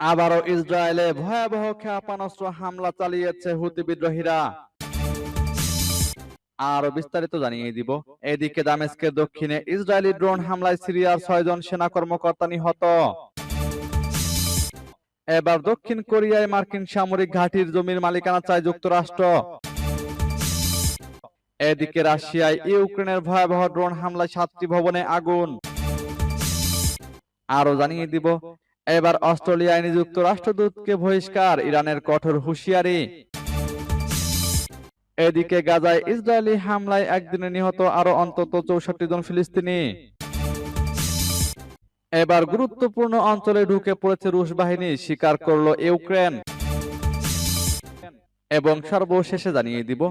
আবারও ইসরায়েলে ভয়াবহ ক্ষেপণাস্ত্র হামলা চালিয়েছে হুতি বিদ্রোহীরা। আরও বিস্তারিত জানিয়ে দিব। এদিকে দামেস্কের দক্ষিণে ইসরায়েলি ড্রোন হামলায় সিরিয়ার ছয়জন সেনা কর্মকর্তা নিহত। এবার দক্ষিণ কোরিয়ায় মার্কিন সামরিক ঘাঁটির জমির মালিকানা চায় যুক্তরাষ্ট্র। এদিকে রাশিয়ায় ইউক্রেনের ভয়াবহ ড্রোন হামলায় সাতটি ভবনে আগুন। আরও জানিয়ে দিব এবার অস্ট্রেলিয়ায় নিযুক্ত রাষ্ট্রদূতকে বহিষ্কার, ইরানের কঠোর হুঁশিয়ারি। এদিকে গাজায় ইসরায়েলি হামলায় একদিনে নিহত আরও অন্তত চৌষট্টি জন ফিলিস্তিনি। এবার গুরুত্বপূর্ণ অঞ্চলে ঢুকে পড়েছে রুশ বাহিনী স্বীকার করল ইউক্রেন। এবং সর্বশেষে জানিয়ে দিব,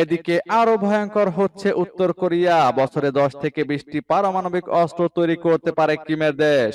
এদিকে আরও ভয়ঙ্কর হচ্ছে উত্তর কোরিয়া। বছরে দশ থেকে বিশটি পারমাণবিক অস্ত্র তৈরি করতে পারে কিমের দেশ।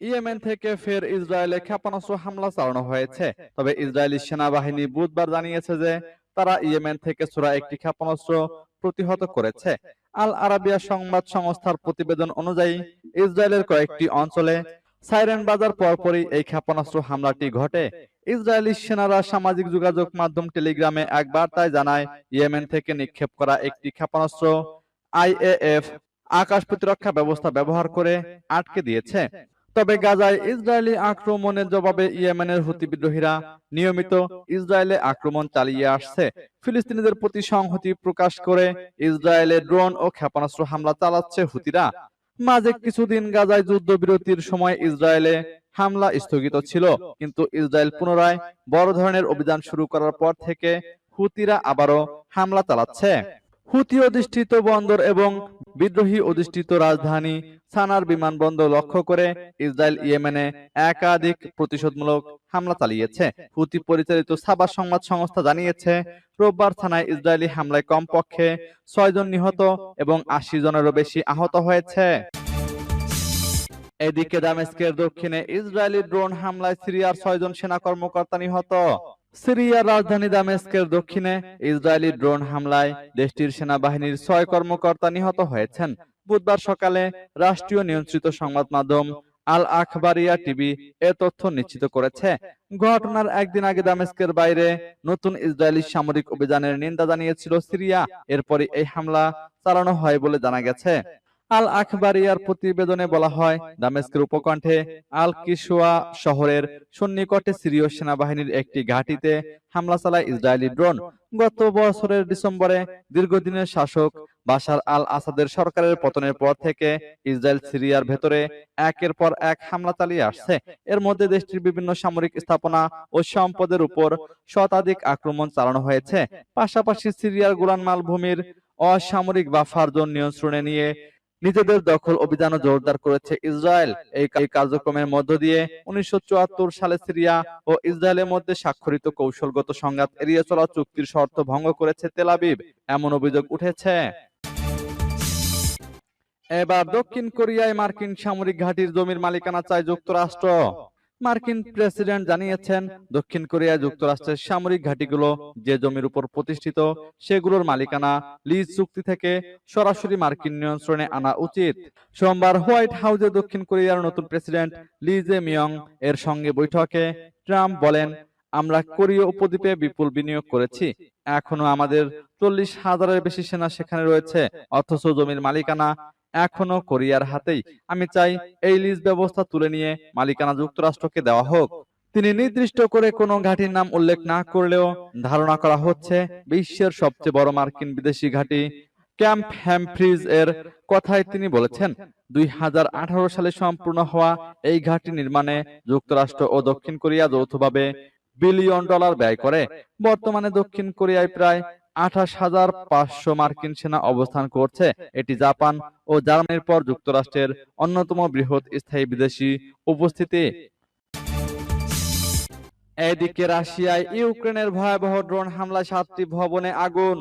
ইয়েমেন থেকে ফের ইসরায়েলে ক্ষেপণাস্ত্র হামলা চালানো হয়েছে। তবে ইসরায়েলি সেনাবাহিনী বুধবার জানিয়েছে যে তারা ইয়েমেন থেকে ছোড়া একটি ক্ষেপণাস্ত্র প্রতিহত করেছে। আল আরাবিয়া সংবাদ সংস্থার প্রতিবেদন অনুযায়ী, ইসরায়েলের কয়েকটি অঞ্চলে সাইরেন বাজার পরপরই এই ক্ষেপণাস্ত্র হামলাটি ঘটে। ইসরায়েলি সেনারা সামাজিক যোগাযোগ মাধ্যম টেলিগ্রামে এক বার্তায় জানায়, ইয়েমেন থেকে নিক্ষেপ করা একটি ক্ষেপণাস্ত্র আইএএফ আকাশ প্রতিরক্ষা ব্যবস্থা ব্যবহার করে আটকে দিয়েছে। তবে গাজায় ইসরায়েলি আক্রমণের জবাবে ইয়েমেনের হুতি বিদ্রোহীরা নিয়মিত ইসরায়েলে আক্রমণ চালিয়ে আসছে। ফিলিস্তিনিদের প্রতি সংহতি প্রকাশ করে ইসরায়েলে ড্রোন ও ক্ষেপণাস্ত্র হামলা চালাচ্ছে হুতিরা। মাঝে কিছুদিন গাজায় যুদ্ধবিরতির সময় ইসরায়েলে হামলা স্থগিত ছিল, কিন্তু ইসরায়েল পুনরায় বড় ধরনের অভিযান শুরু করার পর থেকে হুতিরা আবারও হামলা চালাচ্ছে। হুতি অধিষ্ঠিত বন্দর এবং বিদ্রোহী অধিষ্ঠিত রাজধানী সানার বিমানবন্দর লক্ষ্য করে ইসরায়েল ইয়েমেনে একাধিক প্রতিশোধমূলক হামলা চালিয়েছে। হুতি পরিচালিত সাবা সংবাদ সংস্থা জানিয়েছে, রোববার থানায় ইসরায়েলি হামলায় কমপক্ষে ছয় জন নিহত এবং আশি জনেরও বেশি আহত হয়েছে। এদিকে দামেস্কের দক্ষিণে ইসরায়েলি ড্রোন হামলায় সিরিয়ার ছয়জন সেনা কর্মকর্তা নিহত। সিরিয়ার রাজধানী দামেস্কের দক্ষিণে ইসরায়েলি ড্রোন হামলায় দেশটির সেনাবাহিনীর ছয় কর্মকর্তা নিহত হয়েছেন। বুধবার সকালে রাষ্ট্রীয় নিয়ন্ত্রিত সংবাদ মাধ্যম আল আখবারিয়া টিভি এ তথ্য নিশ্চিত করেছে। ঘটনার একদিন আগে দামেস্কের বাইরে নতুন ইসরায়েলি সামরিক অভিযানের নিন্দা জানিয়েছিল সিরিয়া। এরপরই এই হামলা চালানো হয় বলে জানা গেছে। আল আখবারিয়ার প্রতিবেদনে বলা হয়, দামেস্কের উপকণ্ঠে আল কিশোয়া শহরের সন্নিকটে সিরীয় সেনাবাহিনীর একটি ঘাঁটিতে হামলা চালায় ইসরায়েলি ড্রোন। গত বছরের ডিসেম্বরে দীর্ঘদিনের শাসক বাশার আল আসাদের সরকারের পতনের পর থেকে ইসরায়েল সিরিয়ার ভেতরে একের পর এক হামলা চালিয়ে আসছে। এর মধ্যে দেশটির বিভিন্ন সামরিক স্থাপনা ও সম্পদের উপর শতাধিক আক্রমণ চালানো হয়েছে। পাশাপাশি সিরিয়ার গোলান মালভূমির অসামরিক বাফার জোন নিয়ন্ত্রণে নিয়ে নিজেদের দখল অভিযান জোরদার করেছে ইসরায়েল। এই কার্যক্রমের মধ্য দিয়ে উনিশশো সালে সিরিয়া ও ইসরায়েলের মধ্যে স্বাক্ষরিত কৌশলগত সংঘাত এড়িয়ে চলা চুক্তির শর্ত ভঙ্গ করেছে তেলাবিব এমন অভিযোগ উঠেছে। এবার দক্ষিণ কোরিয়ায় মার্কিন সামরিক ঘাঁটির জমির মালিকানা চায় যুক্তরাষ্ট্র। মার্কিন প্রেসিডেন্ট জানিয়েছেন দক্ষিণ কোরিয়া যুক্তরাষ্ট্রের সামরিক ঘাঁটিগুলো যে জমির উপর প্রতিষ্ঠিত সেগুলোর মালিকানা লিজ চুক্তি থেকে সরাসরি মার্কিন নিয়ন্ত্রণে আনা উচিত। সোমবার হোয়াইট হাউসে দক্ষিণ কোরিয়ার নতুন প্রেসিডেন্ট লি জে মিয়ং এর সঙ্গে বৈঠকে ট্রাম্প বলেন আমরা কোরীয় উপদ্বীপে বিপুল বিনিয়োগ করেছি। এখনও আমাদের চল্লিশ হাজারের বেশি সেনা সেখানে রয়েছে। অথচ জমির মালিকানা এখনও কোরিয়ার হাতেই। আমি চাই এই লিজ ব্যবস্থা তুলে নিয়ে মালিকানা যুক্তরাষ্ট্রকে দেওয়া হোক। তিনি নির্দিষ্ট করে কোনো ঘাঁটির নাম উল্লেখ না করলেও ধারণা করা হচ্ছে বিশ্বের সবচেয়ে বড় মার্কিন বিদেশি ঘাঁটি ক্যাম্প হ্যামফ্রিজ এর কথাই তিনি বলেছেন। দুই হাজার আঠারো সালে সম্পূর্ণ হওয়া এই ঘাঁটি নির্মাণে যুক্তরাষ্ট্র ও দক্ষিণ কোরিয়া যৌথভাবে বিলিয়ন ডলার ব্যয় করে। বর্তমানে দক্ষিণ কোরিয়ায় প্রায় আঠাশ হাজার পাঁচশো মার্কিন সেনা অবস্থান করছে। এটি জাপান ও জার্মানির পর যুক্তরাষ্ট্রের অন্যতম বৃহৎ স্থায়ী বিদেশি উপস্থিতি। এদিকে রাশিয়ায় ইউক্রেনের ভয়াবহ ড্রোন হামলায় সাতটি ভবনে আগুন।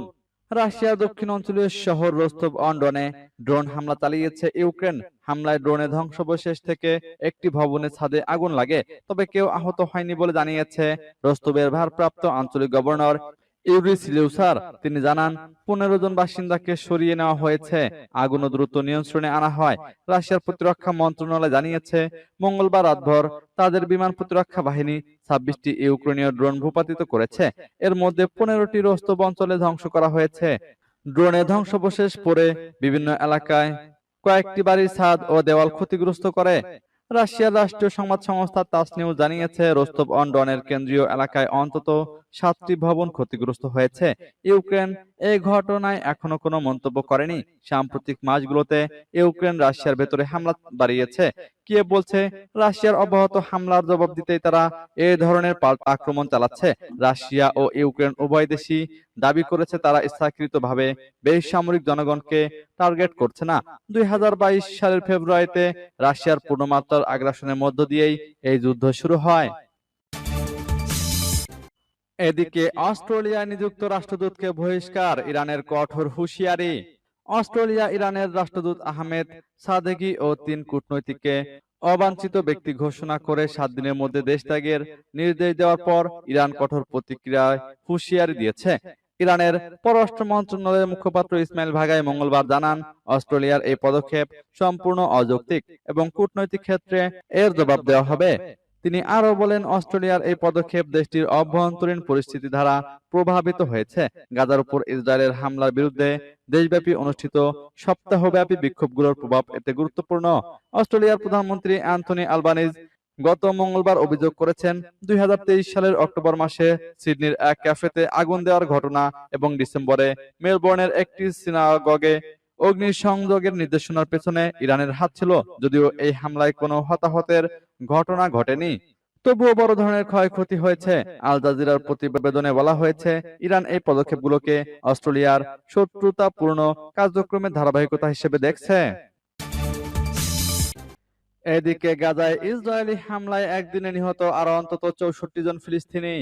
রাশিয়ার দক্ষিণ অঞ্চলীয় শহর রোস্তভ অন্ডনে ড্রোন হামলা চালিয়েছে ইউক্রেন। হামলায় ড্রোনে ধ্বংসাবশেষ থেকে একটি ভবনের ছাদে আগুন লাগে, তবে কেউ আহত হয়নি বলে জানিয়েছে রোস্তবের ভারপ্রাপ্ত আঞ্চলিক গভর্নর ইউরি সিলিউসার তিনি জানান, পনেরো জন বাসিন্দাকে সরিয়ে নেওয়া হয়েছে। আগুন দ্রুত নিয়ন্ত্রণে আনা হয়। রাশিয়ার প্রতিরক্ষা মন্ত্রণালয় জানিয়েছে, মঙ্গলবার রাতভর তাদের বিমান প্রতিরক্ষা বাহিনী ছাব্বিশটি ইউক্রেনীয় ড্রোন ভূপাতিত করেছে। এর মধ্যে পনেরোটি রস্তব অঞ্চলে ধ্বংস করা হয়েছে। ড্রোনে ধ্বংসাবশেষ পড়ে বিভিন্ন এলাকায় কয়েকটি বাড়ির ছাদ ও দেওয়াল ক্ষতিগ্রস্ত করে। রাশিয়ার রাষ্ট্রীয় সংবাদ সংস্থা তাস নিউজ জানিয়েছে রোস্তব অন ডনের কেন্দ্রীয় এলাকায় অন্তত সাতটি ভবন ক্ষতিগ্রস্ত হয়েছে। ইউক্রেন এই ঘটনায় এখনও কোনো মন্তব্য করেনি। সাম্প্রতিক মাসগুলোতে ইউক্রেন রাশিয়ার ভেতরে হামলা বাড়িয়েছে। কিয়ে বলছে, রাশিয়ার অব্যাহত হামলার জবাব দিতেই তারা এই ধরনের আক্রমণ চালাচ্ছে। রাশিয়া ও ইউক্রেন উভয় দেশই দাবি করেছে তারা ইচ্ছাকৃতভাবে বেসামরিক জনগণকে টার্গেট করছে না। দুই হাজার বাইশ সালের ফেব্রুয়ারিতে রাশিয়ার পূর্ণমাত্রার আগ্রাসনের মধ্য দিয়েই এই যুদ্ধ শুরু হয়। এদিকে অস্ট্রেলিয়ায় নিযুক্ত রাষ্ট্রদূতকে বহিষ্কার ইরানের কঠোর হুঁশিয়ারি। অস্ট্রেলিয়া ইরানের রাষ্ট্রদূত আহমেদ সাদেগি ও তিন কূটনৈতিককে অবাঞ্ছিত ব্যক্তি ঘোষণা করে সাত দিনের মধ্যে দেশ ত্যাগের নির্দেশ দেওয়ার পর ইরান কঠোর প্রতিক্রিয়ায় হুঁশিয়ারি দিয়েছে। ইরানের পররাষ্ট্র মন্ত্রণালয়ের মুখপাত্র ইসমাইল ভাগাই মঙ্গলবার জানান অস্ট্রেলিয়ার এই পদক্ষেপ সম্পূর্ণ অযৌক্তিক এবং কূটনৈতিক ক্ষেত্রে এর জবাব দেওয়া হবে। তিনি আরও বলেন, অস্ট্রেলিয়ার এই পদক্ষেপ দেশটির অভ্যন্তরীণ পরিস্থিতি দ্বারা প্রভাবিত হয়েছে। গাজার উপর ইসরায়েলের হামলার বিরুদ্ধে দেশব্যাপী অনুষ্ঠিত সপ্তাহব্যাপী বিক্ষোভগুলোর প্রভাব এতে গুরুত্বপূর্ণ। অস্ট্রেলিয়ার প্রধানমন্ত্রী অ্যান্থনি আলবানিজ গত মঙ্গলবার অভিযোগ করেছেন, দুই হাজার তেইশ সালের অক্টোবর মাসে সিডনির এক ক্যাফেতে আগুন দেওয়ার ঘটনা এবং ডিসেম্বরে মেলবোর্নের একটি সিনাগগে অগ্নিসংযোগের নির্দেশনার পেছনে ইরানের হাত ছিল, যদিও এই হামলায় কোনো হতাহতের ঘটনা ঘটেনি। তবুও বড় ধরনের ক্ষয়ক্ষতি হয়েছে। আল জাজিরার প্রতিবেদনে বলা হয়েছে, ইরান এই পদক্ষেপগুলোকে অস্ট্রেলিয়ার শত্রুতাপূর্ণ কার্যক্রমের ধারাবাহিকতা হিসেবে দেখছে। এদিকে গাজায় ইসরায়েলি হামলায় একদিনে নিহত আরও অন্তত চৌষট্টি জন ফিলিস্তিনি।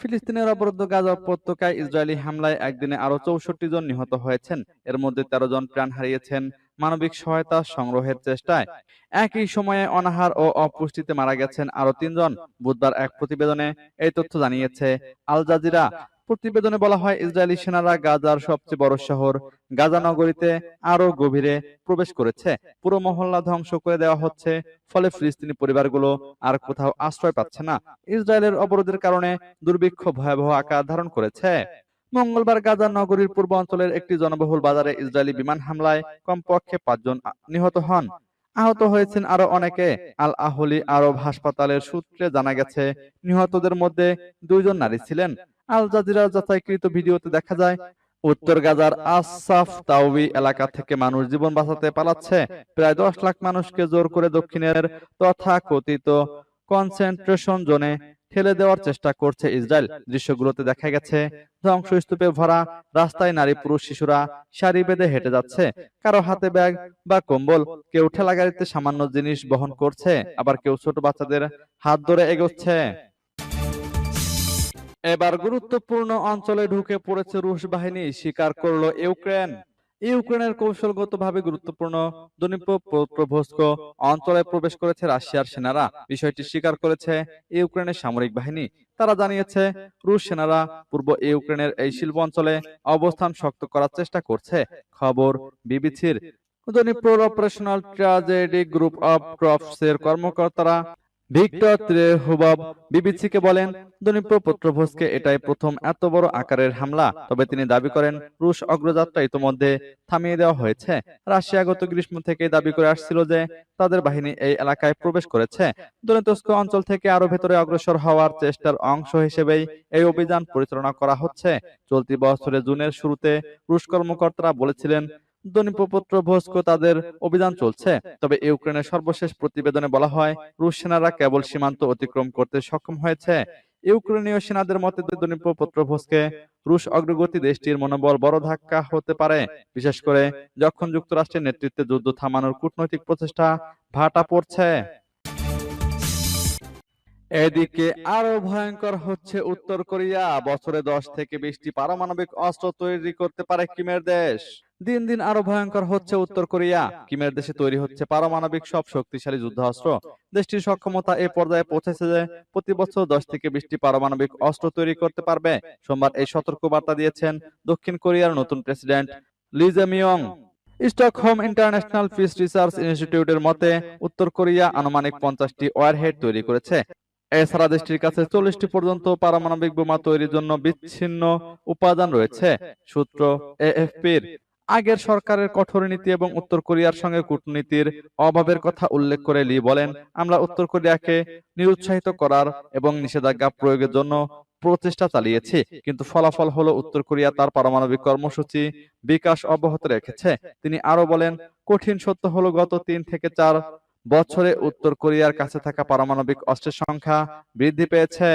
ফিলিস্তিনের অবরুদ্ধ গাজা উপত্যকায় ইসরায়েলি হামলায় একদিনে আরও চৌষট্টি জন নিহত হয়েছেন। এর মধ্যে তেরো জন প্রাণ হারিয়েছেন মানবিক সহায়তা সংগ্রহের চেষ্টায়। একই সময়ে অনাহার ও অপুষ্টিতে মারা গেছেন আরও তিনজন। বুধবার এক প্রতিবেদনে এই তথ্য জানিয়েছে আল জাজিরা। প্রতিবেদনে বলা হয়, ইসরায়েলি সেনারা গাজার সবচেয়ে বড় শহর গাজা নগরীতে আরও গভীরে প্রবেশ করেছে। পুরো মহল্লা ধ্বংস করে দেওয়া হচ্ছে, ফলে ফিলিস্তিনি পরিবারগুলো আর কোথাও আশ্রয় পাচ্ছে না। ইসরায়েলের অবরোধের কারণে দুর্ভিক্ষ ভয়াবহ আকার ধারণ করেছে। মঙ্গলবার গাজা নগরীর পূর্ব অঞ্চলের একটি জনবহুল বাজারে ইসরায়েলি বিমান হামলায় কমপক্ষে পাঁচজন নিহত হন। আহত হয়েছেন আরও অনেকে। আল আহলি আরব হাসপাতালের সূত্রে জানা গেছে, নিহতদের মধ্যে দুইজন নারী ছিলেন। আল জাজিরার যাচাইকৃত ভিডিওতে দেখা যায়, উত্তর গাজার আসাফ তাওবি এলাকা থেকে মানুষ জীবন বাঁচাতে পালাচ্ছে। প্রায় দশ লাখ মানুষকে জোর করে দক্ষিণের তথাকথিত কনসেন্ট্রেশন জোনে ঠেলে দেওয়ার চেষ্টা করছে ইসরায়েল। দৃশ্যগুলোতে দেখা গেছে, ধ্বংসস্তূপে ভরা রাস্তায় নারী, পুরুষ, শিশুরা সারি বেঁধে হেঁটে যাচ্ছে। কারও হাতে ব্যাগ বা কম্বল, কেউ ঠেলা গাড়িতে সামান্য জিনিস বহন করছে, আবার কেউ ছোট বাচ্চাদের হাত ধরে এগোচ্ছে। এবার গুরুত্বপূর্ণ অঞ্চলে ঢুকে পড়েছে রুশ বাহিনী স্বীকার করল ইউক্রেন। ইউক্রেনের কৌশলগতভাবে গুরুত্বপূর্ণ দনিপ্রভস্ক অঞ্চলে প্রবেশ করেছে রাশিয়ার সেনারা। বিষয়টি স্বীকার করেছে ইউক্রেনের সামরিক বাহিনী। তারা জানিয়েছে, রুশ সেনারা পূর্ব ইউক্রেনের এই শিল্প অঞ্চলে অবস্থান শক্ত করার চেষ্টা করছে। খবর বিবিসির। দনিপ্রোর operational tragedy group of crops এর কর্মকর্তারা ভিক্টর ত্রেহুবব বিবিসিকে বলেন দনিপ্র পত্রভোজকে এটাই প্রথম এত বড় আকারের হামলা। তবে তিনি দাবি করেন, রুশ অগ্রযাত্রা ইতোমধ্যে থামিয়ে দেওয়া হয়েছে। রাশিয়া গত গ্রীষ্ম থেকে দাবি করে আসছিল যে, তাদের বাহিনী এই এলাকায় প্রবেশ করেছে। দনিতস্ক অঞ্চল থেকে আরও ভেতরে অগ্রসর হওয়ার চেষ্টার অংশ হিসেবেই এই অভিযান পরিচালনা করা হচ্ছে। চলতি বছরের জুনের শুরুতে রুশ কর্মকর্তারা বলেছিলেন দনিপপত্র ভস্ক তাদের অভিযান চলছে। তবে ইউক্রেনের সর্বশেষ প্রতিবেদনে বলা হয়, রুশ সেনারা কেবল সীমান্ত অতিক্রম করতে সক্ষম হয়েছে। ইউক্রেনীয় সেনাদের মতে দনিপপত্র ভস্কে রুশ অগ্রগতি দেশটির মনোবল বড় ধাক্কা হতে পারে। বিশেষ করে যখন যুক্তরাষ্ট্রের নেতৃত্বে যুদ্ধ থামানোর কূটনৈতিক প্রচেষ্টা ভাটা পড়ছে। এদিকে আরও ভয়ঙ্কর হচ্ছে উত্তর কোরিয়া। বছরে দশ থেকে বিশটি পারমাণবিক অস্ত্র তৈরি করতে পারে কিমের দেশ। দিন দিন আরও ভয়ঙ্কর হচ্ছে উত্তর কোরিয়া। কিমের দেশে তৈরি হচ্ছে পারমাণবিক সব শক্তিশালী যুদ্ধাস্ত্র। দেশটির সক্ষমতা এ পর্যায়ে পৌঁছেছে যে প্রতি বছর দশ থেকে বিশটি পারমাণবিক অস্ত্র তৈরি করতে পারবে। সোমবার এই সতর্কবার্তা দিয়েছেন দক্ষিণ কোরিয়ার নতুন president Lee Jaemyung. Stockholm international peace research ইনস্টিটিউটের মতে, উত্তর কোরিয়া আনুমানিক পঞ্চাশটি ওয়ারহেড তৈরি করেছে। এছাড়া দেশটির কাছে চল্লিশটি পর্যন্ত পারমাণবিক বোমা তৈরির জন্য বিচ্ছিন্ন উপাদান রয়েছে, সূত্র এএফপির। আগের সরকারের কঠোর নীতি এবং উত্তর কোরিয়ার সঙ্গে কূটনীতির অভাবের কথা উল্লেখ করে লি বলেন, আমরা উত্তর কোরিয়াকে নিরুৎসাহিত করার এবং নিষেধাজ্ঞা প্রয়োগের জন্য প্রচেষ্টা চালিয়েছি, কিন্তু ফলাফল হলো উত্তর কোরিয়া তার পারমাণবিক কর্মসূচি বিকাশ অব্যাহত রেখেছে। তিনি আরও বলেন, কঠিন সত্য হলো গত তিন থেকে চার বছরে উত্তর কোরিয়ার কাছে থাকা পারমাণবিক অস্ত্রের সংখ্যা বৃদ্ধি পেয়েছে।